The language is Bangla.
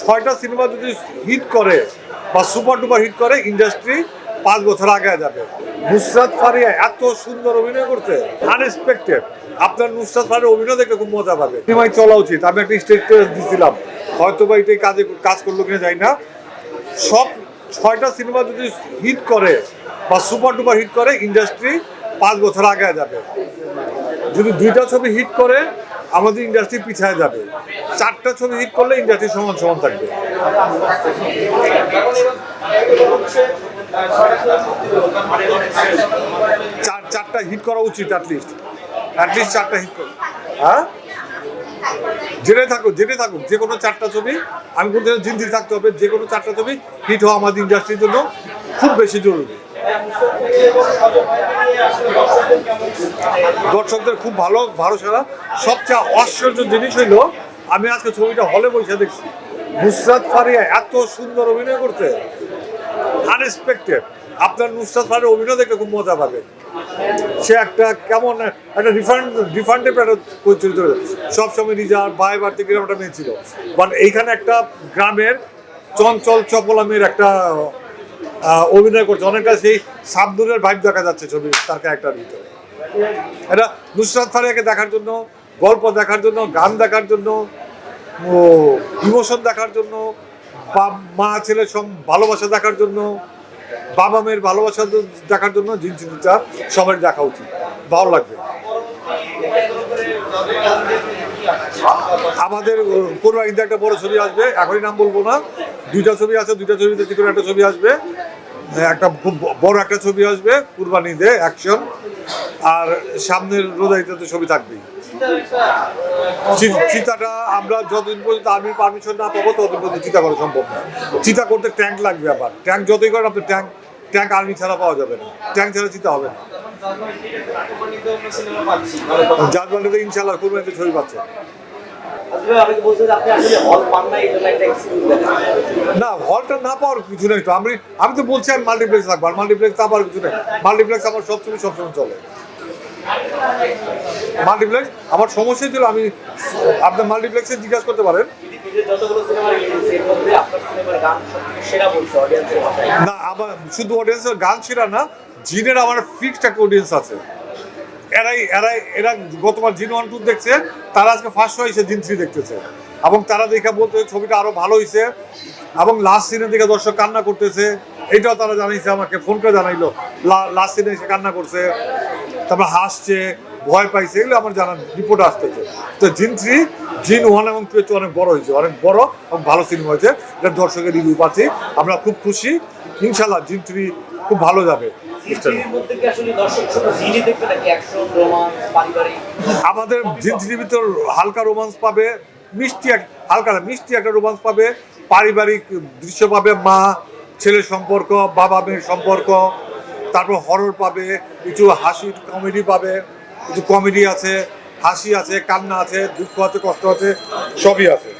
ছয়টা সিনেমা যদি হিট করে বা সুপার ডুপার হিট করে, ইন্ডাস্ট্রি পাঁচ বছর আগে যাবে। নুসরাত ফারিয়া এত সুন্দর অভিনয় করতে আনএক্সপেক্টেড আপনার নুসরাত ফারিয়া অভিনয় দেখে খুব মজা পাবে। সিনেমায় চলা উচিত। আমি একটা স্টেট দিছিলাম। হয়তো বা এটাই কাজে কাজ করল কিনা যাই না। সব ছয়টা সিনেমা যদি হিট করে বা সুপার ডুপার হিট করে, ইন্ডাস্ট্রি পাঁচ বছর আগে যাবে। যদি দুইটা ছবি হিট করে আমাদের ইন্ডাস্ট্রি পিছায় যাবে। চারটা ছবি হিট করলে ইন্ডাস্ট্রি সমান সমান থাকবে। চার, চারটা হিট করা উচিত অ্যাটলিস্ট অ্যাটলিস্ট চারটা হিট করা হ্যাঁ? জেনে থাকুক জেনে থাকুক। যে কোনো চারটা ছবি, আমি চাই জিন্দি থাকতে হবে, যে কোনো চারটা ছবি হিট হওয়া আমাদের ইন্ডাস্ট্রির জন্য খুব বেশি জরুরি। দর্শকদের খুব ভালো ভালো সারা সবচেয়ে আশ্চর্য জিনিস হইল আমি আজকে ছবিটা হলে বসে দেখছি। নুসরাত ফারিয়া এত সুন্দর অভিনয় করতে আনএক্সপেক্টেড আপনার নুসরাত ফারিয়া অভিনয় দেখে খুব মজা পাবে। সে একটা কেমন একটা রিফান্ড রিফান্ডে একটা চরিত্র সবসময় নিজের ভাই বাড়তে কীরকম একটা মেয়ে ছিল। বাট এইখানে একটা গ্রামের চঞ্চল চপলামের একটা আহ, অভিনয় করছে। অনেকটা সেই সাবদুরের ভাইব দেখা যাচ্ছে ছবি তার ক্যারেক্টার ভিতরে। এটা নুসরাত ফারিয়াকে দেখার জন্য, গল্প দেখার জন্য, গান দেখার জন্য ইমোশন দেখার জন্য, বা মা ছেলের সব ভালোবাসা দেখার জন্য, বাবা মেয়ের ভালোবাসা দেখার জন্য জিন জিনিসটা সবার দেখা উচিত। ভালো লাগবে। আমাদের কোরবানিতে একটা বড় ছবি আসবে, এখনই নাম বলব না। দুইটা ছবি আছে, দুইটা ছবিতে যে একটা ছবি আসবে? একটা খুব বড় একটা ছবি আসবে, কুরবানিতে অ্যাকশন আর সামনের রোজাইতে তো ছবি থাকবেই। চিতাটা আমরা যতদিন পর্যন্ত আমি পারমিশন না পাবো, ততদিন পর্যন্ত চিতা করা সম্ভব না। চিতা করতে ট্যাঙ্ক লাগবে আবার। ট্যাঙ্ক যতই করেন আপনি ট্যাঙ্ক ট্যাঙ্ক আর্মি ছাড়া পাওয়া যাবে না। ট্যাঙ্ক ছাড়া চিতা হবে না। মানে ইনশাল্লাহ কুরবানিতে ছবি পাচ্ছে। না দেন। না হলটা না পাওয়ার কিছু নেই তো। আমি আমি তো বলছি আমি মাল্টিপ্লেক্স রাখব আর মাল্টিপ্লেক্স না পাওয়ার কিছু নেই। মাল্টিপ্লেক্স আমার সবসময় সবসময় চলে। মাল্টিপ্লেক্স আমার সমস্যা ছিল আমি আপনার মাল্টিপ্লেক্সে জিজ্ঞাসা করতে পারেন। না আমার শুধু অডিয়েন্সের গান ছিলা না জিনের আমার ফিক্সড একটা অডিয়েন্স আছে। এরাই এরাই, এরা গতবার জিন ওয়ান, টু দেখছে, তারা আজকে ফার্স্ট হয়েছে জিন থ্রি দেখতেছে। এবং তারা দেখে বলতে ছবিটা আরও ভালো হয়েছে এবং লাস্ট সিনে দেখে দর্শক কান্না করতেছে। এটাও তারা জানিয়েছে আমাকে ফোন করে জানাইলো। লাস্ট সিনে এসে কান্না করছে। তারপর হাসছে, ভয় পাইছে, এগুলো আমার জানার রিপোর্ট আসতেছে। তো জিন থ্রি জিন ওয়ান এবং টু অনেক বড় হয়েছে। অনেক বড় এবং ভালো সিনেমা হয়েছে। এটা দর্শকের রিভিউ পাচ্ছি। আমরা খুব খুশি। ইনশাল্লাহ জিন থ্রি খুব ভালো যাবে। আমাদের জিন্সির ভিতর হালকা রোমান্স পাবে মিষ্টি এক হালকা মিষ্টি একটা রোমান্স পাবে পারিবারিক দৃশ্য পাবে মা ছেলের সম্পর্ক বাবা মেয়ের সম্পর্ক তারপর হরর পাবে কিছু হাসি কমেডি পাবে কিছু কমেডি আছে হাসি আছে কান্না আছে দুঃখ আছে কষ্ট আছে সবই আছে।